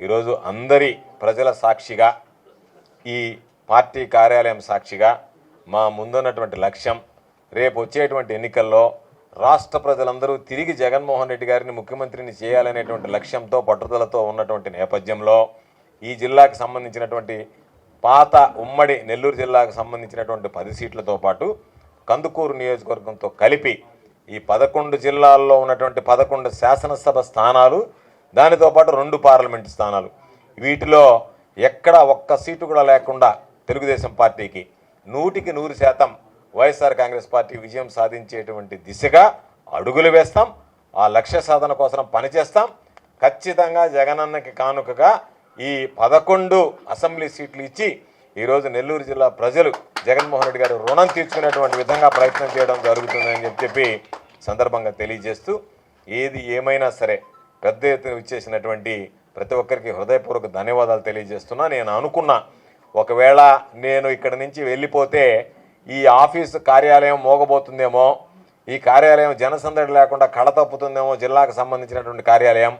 ఈరోజు అందరి ప్రజల సాక్షిగా ఈ పార్టీ కార్యాలయం సాక్షిగా మా ముందున్నటువంటి లక్ష్యం రేపు వచ్చేటువంటి ఎన్నికల్లో రాష్ట్ర ప్రజలందరూ తిరిగి జగన్మోహన్ రెడ్డి గారిని ముఖ్యమంత్రిని చేయాలనేటువంటి లక్ష్యంతో పట్టుదలతో ఉన్నటువంటి నేపథ్యంలో ఈ జిల్లాకు సంబంధించినటువంటి పాత ఉమ్మడి నెల్లూరు జిల్లాకు సంబంధించినటువంటి పది సీట్లతో పాటు కందుకూరు నియోజకవర్గంతో కలిపి ఈ పదకొండు జిల్లాల్లో ఉన్నటువంటి పదకొండు శాసనసభ స్థానాలు దానితో పాటు రెండు పార్లమెంటు స్థానాలు. వీటిలో ఎక్కడ ఒక్క సీటు కూడా లేకుండా తెలుగుదేశం పార్టీకి నూటికి నూరు శాతం వైఎస్ఆర్ కాంగ్రెస్ పార్టీ విజయం సాధించేటువంటి దిశగా అడుగులు వేస్తాం. ఆ లక్ష్య సాధన కోసం పనిచేస్తాం ఖచ్చితంగా జగనన్నకి కానుకగా ఈ పదకొండు అసెంబ్లీ సీట్లు ఇచ్చి ఈరోజు నెల్లూరు జిల్లా ప్రజలు జగన్మోహన్ రెడ్డి గారు రుణం తీర్చుకునేటువంటి విధంగా ప్రయత్నం చేయడం జరుగుతుందని చెప్పి చెప్పి సందర్భంగా తెలియజేస్తూ ఏది ఏమైనా సరే పెద్ద ఎత్తున ఇచ్చేసినటువంటి ప్రతి ఒక్కరికి హృదయపూర్వక ధన్యవాదాలు తెలియజేస్తున్నా. నేను అనుకున్నా ఒకవేళ నేను ఇక్కడి నుంచి వెళ్ళిపోతే ఈ ఆఫీసు కార్యాలయం మోగబోతుందేమో ఈ కార్యాలయం జనసందడి లేకుండా కళతప్పుతుందేమో జిల్లాకు సంబంధించినటువంటి కార్యాలయం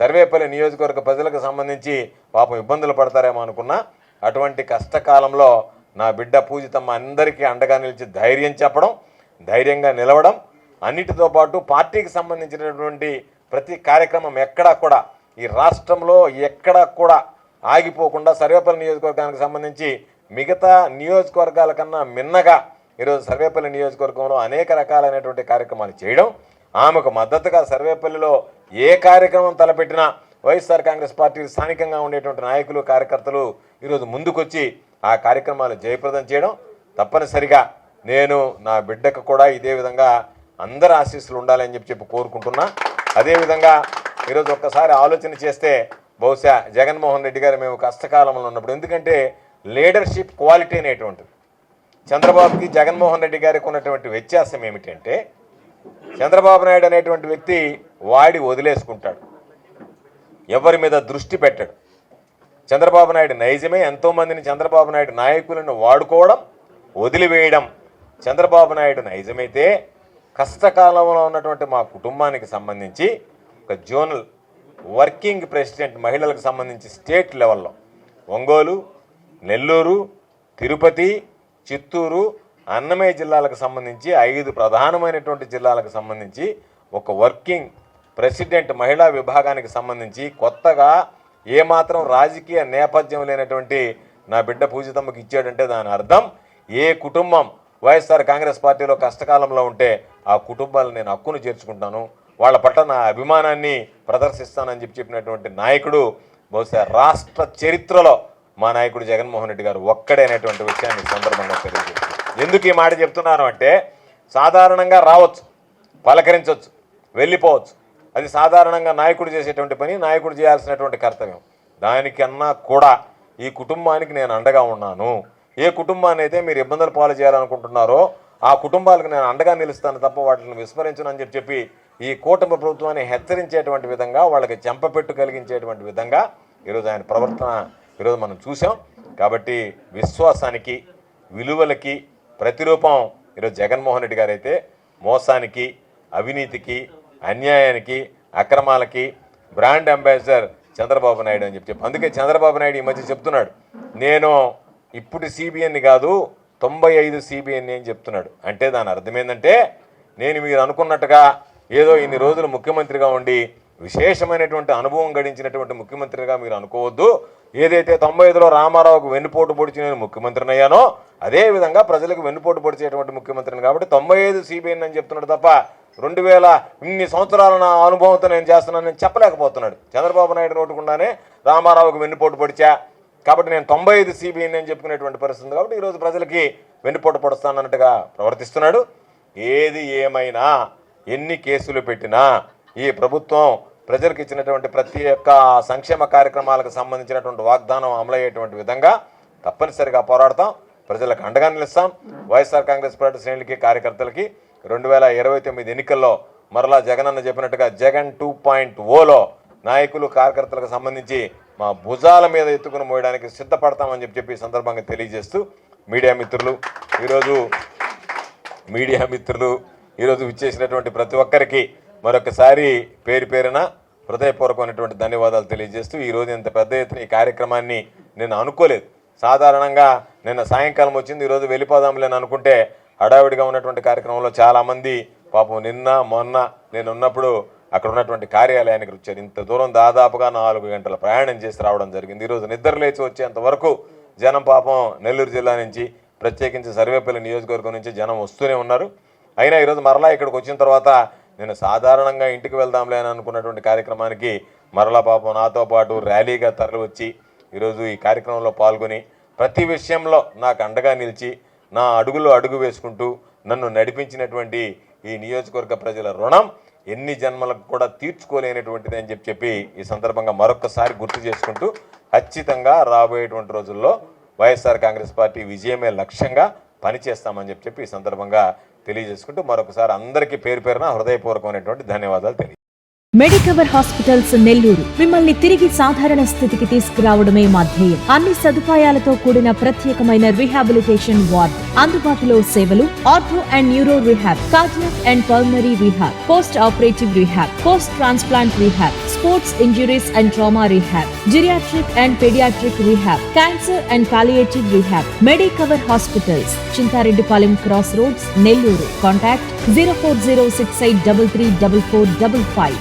సర్వేపల్లి నియోజకవర్గ ప్రజలకు సంబంధించి పాపం ఇబ్బందులు పడతారేమో అనుకున్నా అటువంటి కష్టకాలంలో నా బిడ్డ పూజితమ్మ అందరికీ అండగా నిలిచి ధైర్యం చెప్పడం ధైర్యంగా నిలవడం అన్నిటితో పాటు పార్టీకి సంబంధించినటువంటి ప్రతి కార్యక్రమం ఎక్కడా కూడా ఈ రాష్ట్రంలో ఎక్కడా కూడా ఆగిపోకుండా సర్వేపల్లి నియోజకవర్గానికి సంబంధించి మిగతా నియోజకవర్గాల కన్నా మిన్నగా ఈరోజు సర్వేపల్లి నియోజకవర్గంలో అనేక రకాలైనటువంటి కార్యక్రమాలు చేయడం ఆమెకు మద్దతుగా సర్వేపల్లిలో ఏ కార్యక్రమం తలపెట్టినా వైఎస్ఆర్ కాంగ్రెస్ పార్టీ స్థానికంగా ఉండేటువంటి నాయకులు కార్యకర్తలు ఈరోజు ముందుకొచ్చి ఆ కార్యక్రమాలు జయప్రదం చేయడం. తప్పనిసరిగా నేను నా బిడ్డకు కూడా ఇదే విధంగా అందరి ఆశీస్సులు ఉండాలని చెప్పి చెప్పి కోరుకుంటున్నా. అదేవిధంగా ఈరోజు ఒక్కసారి ఆలోచన చేస్తే బహుశా జగన్మోహన్ రెడ్డి గారు మేము కష్టకాలంలో ఉన్నప్పుడు ఎందుకంటే లీడర్షిప్ క్వాలిటీ అనేటువంటిది. చంద్రబాబుకి జగన్మోహన్ రెడ్డి గారికి ఉన్నటువంటి వ్యత్యాసం ఏమిటంటే చంద్రబాబు నాయుడు అనేటువంటి వ్యక్తి వాడి వదిలేసుకుంటాడు. ఎవరి మీద దృష్టి పెట్టడు. చంద్రబాబు నాయుడు నైజమే ఎంతోమందిని చంద్రబాబు నాయుడు నాయకులను వాడుకోవడం వదిలివేయడం చంద్రబాబు నాయుడు నైజమైతే కష్టకాలంలో ఉన్నటువంటి మా కుటుంబానికి సంబంధించి ఒక జోనల్ వర్కింగ్ ప్రెసిడెంట్ మహిళలకు సంబంధించి స్టేట్ లెవెల్లో ఒంగోలు నెల్లూరు తిరుపతి చిత్తూరు అన్నమయ్య జిల్లాలకు సంబంధించి ఐదు ప్రధానమైనటువంటి జిల్లాలకు సంబంధించి ఒక వర్కింగ్ ప్రెసిడెంట్ మహిళా విభాగానికి సంబంధించి కొత్తగా ఏమాత్రం రాజకీయ నేపథ్యం లేనటువంటి నా బిడ్డ పూజితమ్మకి ఇచ్చాడంటే దాని అర్థం ఏ కుటుంబం వైఎస్ఆర్ కాంగ్రెస్ పార్టీలో కష్టకాలంలో ఉంటే ఆ కుటుంబాలను నేను హక్కును చేర్చుకుంటాను. వాళ్ళ పట్ల నా అభిమానాన్ని ప్రదర్శిస్తానని చెప్పి చెప్పినటువంటి నాయకుడు బహుశా రాష్ట్ర చరిత్రలో మా నాయకుడు జగన్మోహన్ రెడ్డి గారు ఒక్కడే అనేటువంటి విషయాన్ని సందర్భంగా తెలియజేస్తారు ఎందుకు ఈ మాట చెప్తున్నాను అంటే సాధారణంగా రావచ్చు పలకరించవచ్చు వెళ్ళిపోవచ్చు. అది సాధారణంగా నాయకుడు చేసేటువంటి పని నాయకుడు చేయాల్సినటువంటి కర్తవ్యం. దానికన్నా కూడా ఈ కుటుంబానికి నేను అండగా ఉన్నాను. ఏ కుటుంబాన్ని అయితే మీరు ఇబ్బందులు పాలు చేయాలనుకుంటున్నారో ఆ కుటుంబాలకు నేను అండగా నిలుస్తాను తప్ప వాటిని విస్మరించను అని చెప్పి చెప్పి ఈ కూటమి ప్రభుత్వాన్ని హెచ్చరించేటువంటి విధంగా వాళ్ళకి చెంపపెట్టు కలిగించేటువంటి విధంగా ఈరోజు ఆయన ప్రవర్తన ఈరోజు మనం చూసాం కాబట్టి విశ్వాసానికి విలువలకి ప్రతిరూపం ఈరోజు జగన్మోహన్ రెడ్డి గారు అయితే మోసానికి అవినీతికి అన్యాయానికి అక్రమాలకి బ్రాండ్ అంబాసిడర్ చంద్రబాబు నాయుడు అని చెప్పి చెప్పి అందుకే చంద్రబాబు నాయుడు ఈ మధ్య చెప్తున్నాడు. నేను ఇప్పుడు సిబిఎన్ని కాదు తొంభై ఐదు సిబిఎన్ని అని చెప్తున్నాడు. అంటే దాని అర్థం ఏంటంటే నేను మీరు అనుకున్నట్టుగా ఏదో ఇన్ని రోజులు ముఖ్యమంత్రిగా ఉండి విశేషమైనటువంటి అనుభవం గడించినటువంటి ముఖ్యమంత్రిగా మీరు అనుకోవద్దు. ఏదైతే తొంభై ఐదులో రామారావుకు వెన్నుపోటు పొడిచి నేను ముఖ్యమంత్రిని అయ్యానో అదే విధంగా ప్రజలకు వెన్నుపోటు పొడిచేటువంటి ముఖ్యమంత్రిని. కాబట్టి తొంభై ఐదు సిబిఎన్ అని చెప్తున్నాడు తప్ప రెండు వేల ఇన్ని సంవత్సరాల నా అనుభవంతో నేను చేస్తున్నానని చెప్పలేకపోతున్నాడు. చంద్రబాబు నాయుడు నోటుకుండానే రామారావుకు వెన్నుపోటు పొడిచా కాబట్టి నేను తొంభై ఐదు సిబిఐని అని చెప్పుకునేటువంటి పరిస్థితి ఉంది కాబట్టి ఈరోజు ప్రజలకి వెన్నుపోటు పొడుస్తానన్నట్టుగా ప్రవర్తిస్తున్నాడు. ఏది ఏమైనా ఎన్ని కేసులు పెట్టినా ఈ ప్రభుత్వం ప్రజలకు ఇచ్చినటువంటి ప్రతి ఒక్క సంక్షేమ కార్యక్రమాలకు సంబంధించినటువంటి వాగ్దానం అమలయ్యేటువంటి విధంగా తప్పనిసరిగా పోరాడతాం. ప్రజలకు అండగా నిలుస్తాం. వైఎస్ఆర్ కాంగ్రెస్ పార్టీ శ్రేణులకి కార్యకర్తలకి రెండు వేల ఇరవై తొమ్మిది ఎన్నికల్లో మరలా జగనన్న చెప్పినట్టుగా జగన్ టూ పాయింట్ ఓలో నాయకులు కార్యకర్తలకు సంబంధించి మా భుజాల మీద ఎత్తుకుని మోయడానికి సిద్ధపడతామని చెప్పి చెప్పి సందర్భంగా తెలియజేస్తూ మీడియా మిత్రులు ఈరోజు మీడియా మిత్రులు ఈరోజు విచ్చేసినటువంటి ప్రతి ఒక్కరికి మరొకసారి పేరు పేరున హృదయపూర్వకమైనటువంటి ధన్యవాదాలు తెలియజేస్తూ ఈ రోజు ఇంత పెద్ద ఎత్తున ఈ కార్యక్రమాన్ని నేను అనుకోలేదు. సాధారణంగా నిన్న సాయంకాలం వచ్చింది ఈరోజు వెళ్ళిపోదాంలే అని అనుకుంటే హడావిడిగా ఉన్నటువంటి కార్యక్రమంలో చాలామంది పాపం నిన్న మొన్న నేను ఉన్నప్పుడు అక్కడ ఉన్నటువంటి కార్యాలయానికి వచ్చారు. ఇంత దూరం దాదాపుగా నాలుగు గంటల ప్రయాణం చేసి రావడం జరిగింది. ఈరోజు నిద్ర లేచి వచ్చేంత వరకు జనం పాపం నెల్లూరు జిల్లా నుంచి ప్రత్యేకించి సర్వేపల్లి నియోజకవర్గం నుంచి జనం వస్తూనే ఉన్నారు. అయినా ఈరోజు మరలా ఇక్కడికి వచ్చిన తర్వాత నేను సాధారణంగా ఇంటికి వెళ్దాంలే అని అనుకున్నటువంటి కార్యక్రమానికి మరలా పాపం నాతో పాటు ర్యాలీగా తరలివచ్చి ఈరోజు ఈ కార్యక్రమంలో పాల్గొని ప్రతి విషయంలో నాకు అండగా నిలిచి నా అడుగులో అడుగు వేసుకుంటూ నన్ను నడిపించినటువంటి ఈ నియోజకవర్గ ప్రజల రుణం ఎన్ని జన్మలకు కూడా తీర్చుకోలేనటువంటిది అని చెప్పి చెప్పి ఈ సందర్భంగా మరొకసారి గుర్తు చేసుకుంటూ ఖచ్చితంగా రాబోయేటువంటి రోజుల్లో వైఎస్ఆర్ కాంగ్రెస్ పార్టీ విజయమే లక్ష్యంగా పనిచేస్తామని చెప్పి చెప్పి ఈ సందర్భంగా తెలియజేసుకుంటూ మరొకసారి అందరికీ పేరు పేరున హృదయపూర్వకమైనటువంటి ధన్యవాదాలు తెలియ మెడికవర్ హాస్పిటల్స్ నెల్లూరు. మిమ్మల్ని తిరిగి సాధారణ స్థితికి తీసుకురావడమే మా ధ్యేయం. అన్ని సదుపాయాలతో కూడిన ప్రత్యేకమైన రీహాబిలిటేషన్ వార్డు. అందుబాటులో సేవలు ortho and neuro rehab cardiac and pulmonary rehab post operative rehab post transplant rehab sports injuries and trauma rehab geriatric and paediatric rehab cancer and palliative rehab Medicover hospitals Chintareddypalem cross roads Nellore. Contact zero four zero six eight double three double four double five